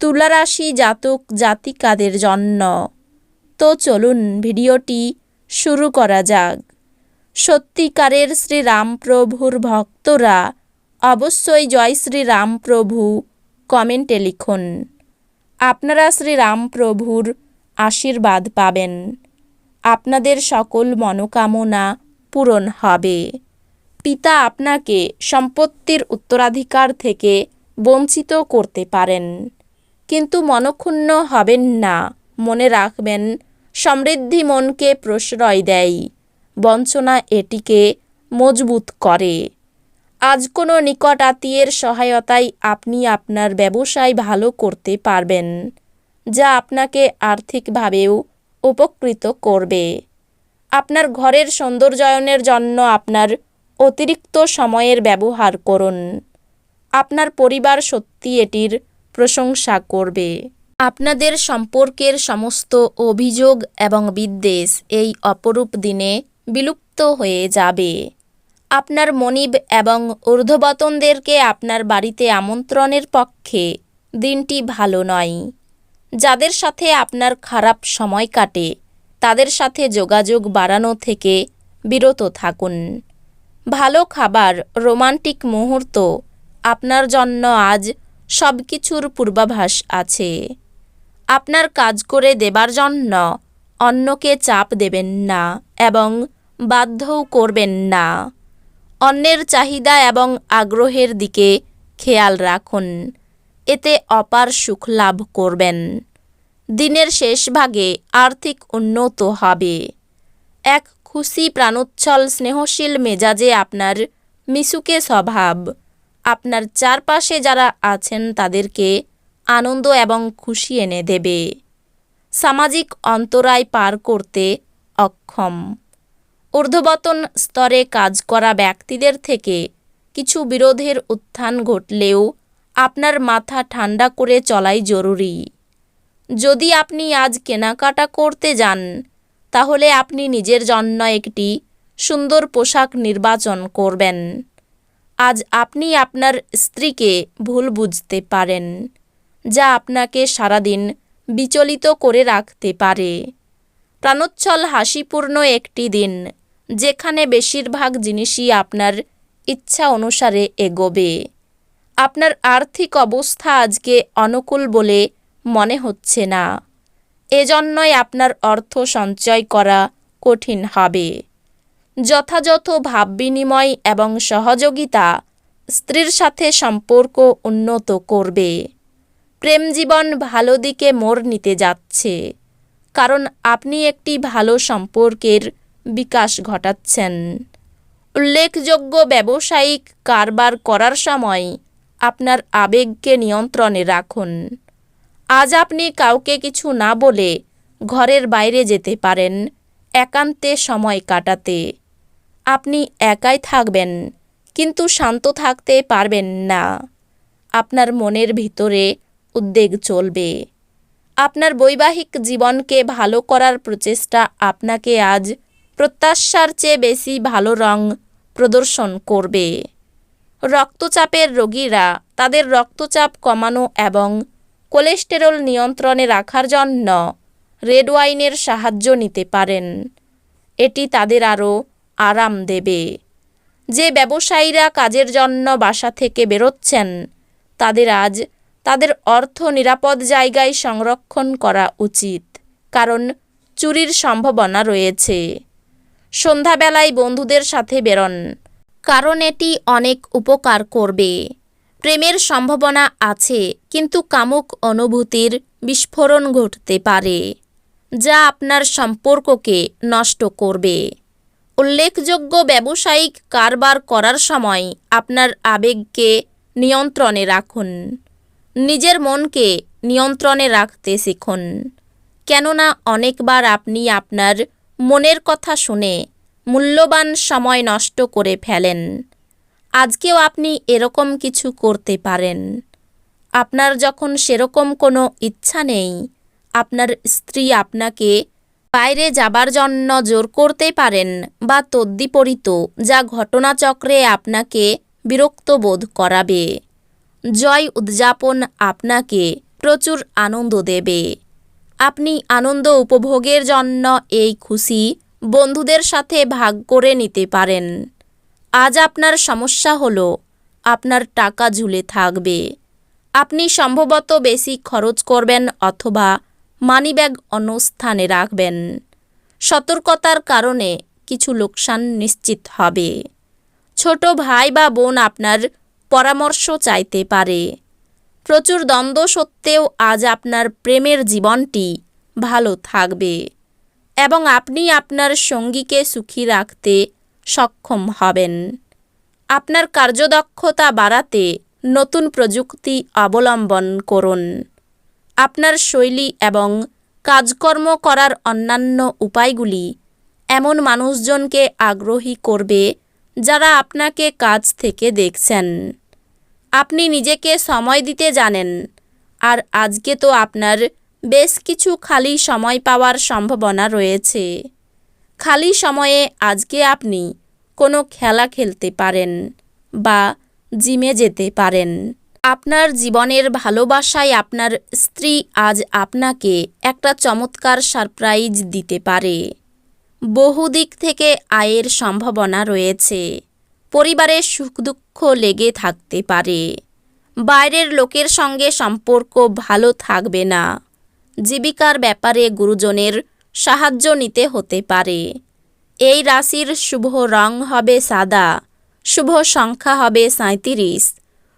তুলারাশি জাতক জাতিকাদের জন্য। তো চলুন ভিডিওটি শুরু করা যাক। সত্যিকারের শ্রীরামপ্রভুর ভক্তরা অবশ্যই জয় শ্রীরামপ্রভু কমেন্টে লিখুন। আপনারা শ্রীরামপ্রভুর আশীর্বাদ পাবেন। আপনাদের সকল মনোকামনা পূরণ হবে। পিতা আপনাকে সম্পত্তির উত্তরাধিকার থেকে বঞ্চিত করতে পারেন। কিন্তু মনক্ষুণ্ণ হবেন না। মনে রাখবেন, সমৃদ্ধি মনকে প্রশ্রয় দেয়, বঞ্চনা এটিকে মজবুত করে। আজ কোনো নিকট আত্মীয়ের সহায়তায় আপনি আপনার ব্যবসায় ভালো করতে পারবেন, যা আপনাকে আর্থিকভাবেও উপকৃত করবে। আপনার ঘরের সৌন্দর্যায়নের জন্য আপনার অতিরিক্ত সময়ের ব্যবহার করুন। আপনার পরিবার সত্যি এটির প্রশংসা করবে। আপনাদের সম্পর্কের সমস্ত অভিযোগ এবং বিদ্বেষ এই অপরূপ দিনে বিলুপ্ত হয়ে যাবে। আপনার মনিব এবং ঊর্ধ্ববতনদেরকে আপনার বাড়িতে আমন্ত্রণের পক্ষে দিনটি ভালো নয়। যাদের সাথে আপনার খারাপ সময় কাটে, তাদের সাথে যোগাযোগ বাড়ানো থেকে বিরত থাকুন। ভালো খাবার, রোমান্টিক মুহূর্ত আপনার জন্য আজ সব কিছুর পূর্বাভাস আছে। আপনার কাজ করে দেবার জন্য অন্যকে চাপ দেবেন না এবং বাধ্যও করবেন না। অন্যের চাহিদা এবং আগ্রহের দিকে খেয়াল রাখুন। এতে অপার সুখ লাভ করবেন। দিনের শেষ ভাগে আর্থিক উন্নত হবে। এক খুশি প্রাণোচ্ছল স্নেহশীল মেজাজে আপনার মিশুকে স্বভাব আপনার চারপাশে যারা আছেন তাদেরকে আনন্দ এবং খুশি এনে দেবে। সামাজিক অন্তরায় পার করতে অক্ষম। ঊর্ধ্ববতন স্তরে কাজ করা ব্যক্তিদের থেকে কিছু বিরোধের উত্থান ঘটলেও আপনার মাথা ঠান্ডা করে চলাই জরুরি। যদি আপনি আজ কেনাকাটা করতে যান, তাহলে আপনি নিজের জন্য একটি সুন্দর পোশাক নির্বাচন করবেন। আজ আপনি আপনার স্ত্রীকে ভুল বুঝতে পারেন, যা আপনাকে সারাদিন বিচলিত করে রাখতে পারে। প্রাণোচ্ছল হাসিপূর্ণ একটি দিন, যেখানে বেশিরভাগ জিনিসই আপনার ইচ্ছা অনুসারে এগোবে। আপনার আর্থিক অবস্থা আজকে অনুকূল বলে মনে হচ্ছে না। এজন্যই আপনার অর্থ সঞ্চয় করা কঠিন হবে। যথাযথ ভাব বিনিময় এবং সহযোগিতা স্ত্রীর সাথে সম্পর্ক উন্নত করবে। প্রেম জীবন ভালো দিকে মোড় নিতে যাচ্ছে, কারণ আপনি একটি ভালো সম্পর্কের বিকাশ ঘটাচ্ছেন। উল্লেখযোগ্য ব্যবসায়িক কারবার করার সময় আপনার আবেগকে নিয়ন্ত্রণে রাখুন। আজ আপনি কাউকে কিছু না বলে ঘরের বাইরে যেতে পারেন, একান্তে সময় কাটাতে। আপনি একাই থাকবেন, কিন্তু শান্ত থাকতে পারবেন না। আপনার মনের ভিতরে উদ্বেগ চলবে। আপনার বৈবাহিক জীবনকে ভালো করার প্রচেষ্টা আপনাকে আজ প্রত্যাশার চেয়ে বেশি ভালো রং প্রদর্শন করবে। রক্তচাপের রোগীরা তাদের রক্তচাপ কমানো এবং কোলেস্টেরল নিয়ন্ত্রণে রাখার জন্য রেড ওয়াইনের সাহায্য নিতে পারেন। এটি তাদের আরও আরাম দেবে। যে ব্যবসায়ীরা কাজের জন্য বাসা থেকে বেরোচ্ছেন, তাদের আজ তাদের অর্থ নিরাপদ জায়গায় সংরক্ষণ করা উচিত, কারণ চুরির সম্ভাবনা রয়েছে। সন্ধ্যাবেলায় বন্ধুদের সাথে বেরোন, কারণ এটি অনেক উপকার করবে। প্রেমের সম্ভাবনা আছে, কিন্তু কামুক অনুভূতির বিস্ফোরণ ঘটতে পারে, যা আপনার সম্পর্ককে নষ্ট করবে। উল্লেখযোগ্য ব্যবসায়িক কারবার করার সময় আপনার আবেগকে নিয়ন্ত্রণে রাখুন। নিজের মনকে নিয়ন্ত্রণে রাখতে শিখুন। কেননা অনেকবার আপনি আপনার মনের কথা শুনে মূল্যবান সময় নষ্ট করে ফেলেন। আজকেও আপনি এরকম কিছু করতে পারেন। আপনার যখন সেরকম কোনো ইচ্ছা নেই, আপনার স্ত্রী আপনাকে বাইরে যাবার জন্য জোর করতে পারেন বা তদ্বিপরীত যা ঘটনাচক্রে আপনাকে বিরক্ত বোধ করাবে। জয় উদযাপন আপনাকে প্রচুর আনন্দ দেবে। আপনি আনন্দ উপভোগের জন্য এই খুশি বন্ধুদের সাথে ভাগ করে নিতে পারেন। আজ আপনার সমস্যা হলো, আপনার টাকা ঝুলে থাকবে। আপনি সম্ভবত বেশি খরচ করবেন অথবা মানিব্যাগ স্থানে রাখবেন। সতর্কতার কারণে কিছু লোকসান নিশ্চিত হবে। ছোট ভাই বা বোন আপনার পরামর্শ চাইতে পারে। প্রচুর দ্বন্দ্ব সত্ত্বেও আজ আপনার প্রেমের জীবনটি ভালো থাকবে এবং আপনি আপনার সঙ্গীকে সুখী রাখতে সক্ষম হবেন। আপনার কার্যদক্ষতা বাড়াতে নতুন প্রযুক্তি অবলম্বন করুন। আপনার শৈলী এবং কাজকর্ম করার অন্যান্য উপায়গুলি এমন মানুষজনকে আগ্রহী করবে যারা আপনাকে কাজ থেকে দেখছেন। আপনি নিজেকে সময় দিতে জানেন, আর আজকে তো আপনার বেশ কিছু খালি সময় পাওয়ার সম্ভাবনা রয়েছে। খালি সময়ে আজকে আপনি কোনো খেলা খেলতে পারেন বা জিমে যেতে পারেন। আপনার জীবনের ভালোবাসায় আপনার স্ত্রী আজ আপনাকে একটা চমৎকার সারপ্রাইজ দিতে পারে। বহু দিক থেকে আয়ের সম্ভাবনা রয়েছে। পরিবারের সুখ দুঃখ লেগে থাকতে পারে। বাইরের লোকের সঙ্গে সম্পর্ক ভালো থাকবে না। জীবিকার ব্যাপারে গুরুজনের সাহায্য নিতে হতে পারে। এই রাশির শুভ রং হবে সাদা, শুভ সংখ্যা হবে সাঁত্রিশ